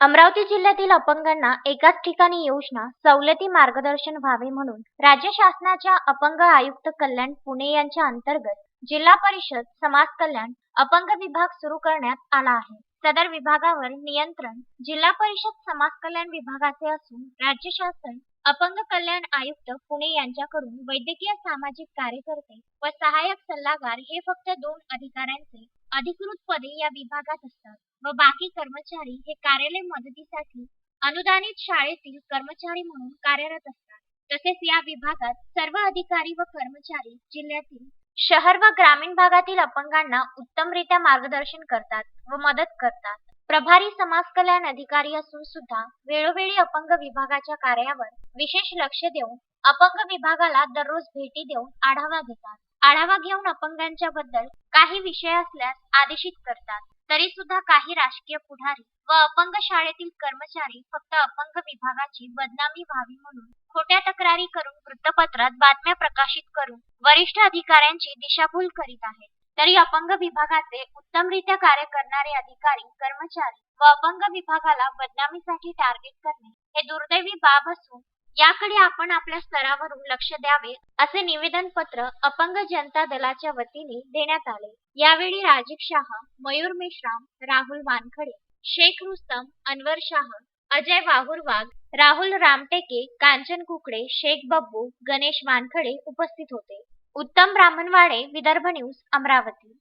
अमरावती जिल्ह्यातील अपंगांना एकाच ठिकाणी योजना सवलती मार्गदर्शन व्हावे म्हणून राज्य शासनाच्या अपंग आयुक्त कल्याण पुणे यांच्या अंतर्गत जिल्हा परिषद समाज कल्याण अपंग विभाग सुरू करण्यात आला आहे. सदर विभागावर नियंत्रण जिल्हा परिषद समाज कल्याण विभागाचे असून राज्य शासन अपंग कल्याण आयुक्त पुणे यांच्याकडून वैद्यकीय सामाजिक कार्यकर्ते व सहाय्यक सल्लागार हे फक्त दोन अधिकाऱ्यांचे अधिकृत पदे या विभागात असतात व बाकी कर्मचारी हे कार्यालय मदतीसाठी अनुदानित शाळेतील कर्मचारी म्हणून कार्यरत असतात. तसेच या विभागात सर्व अधिकारी व कर्मचारी जिल्ह्यातील शहर व ग्रामीण भागातील अपंगांना उत्तमरित्या मार्गदर्शन करतात व मदत करतात. प्रभारी समाज कल्याण अधिकारी असून सुद्धा वेळोवेळी अपंग विभागाच्या कार्यावर विशेष लक्ष देऊन अपंग विभागाला दररोज भेटी देऊन आढावा घेतात. आढावा घेऊन अपंगांच्या बद्दल काही विषय असल्यास आदेशित करतात. तरी सुद्धा काही राजकीय पुढारी व अपंग शाळेतील कर्मचारी फक्त अपंग विभागाची बदनामी व्हावी म्हणून खोट्या तक्रारी करून वृत्तपत्रात बातम्या प्रकाशित करून वरिष्ठ अधिकाऱ्यांची दिशाभूल करीत आहेत. तरी अपंग विभागाचे उत्तमरित्या कार्य करणारे अधिकारी कर्मचारी व अपंग विभागाला बदनामीसाठी टार्गेट करणे हे दुर्दैवी बाब असून याकडे आपण आपल्या स्तरावरून लक्ष द्यावे असे निवेदन पत्र अपंग जनता दलाच्या वतीने देण्यात आले. यावेळी राजीव शाह मयूर मेश्राम राहुल वानखडे शेख रुस्तम अनवर शाह अजय वाहुरवाग राहुल रामटेके कांचन कुकडे शेख बब्बू गणेश वानखडे उपस्थित होते. उत्तम ब्राह्मणवाडे विदर्भ न्यूज अमरावती.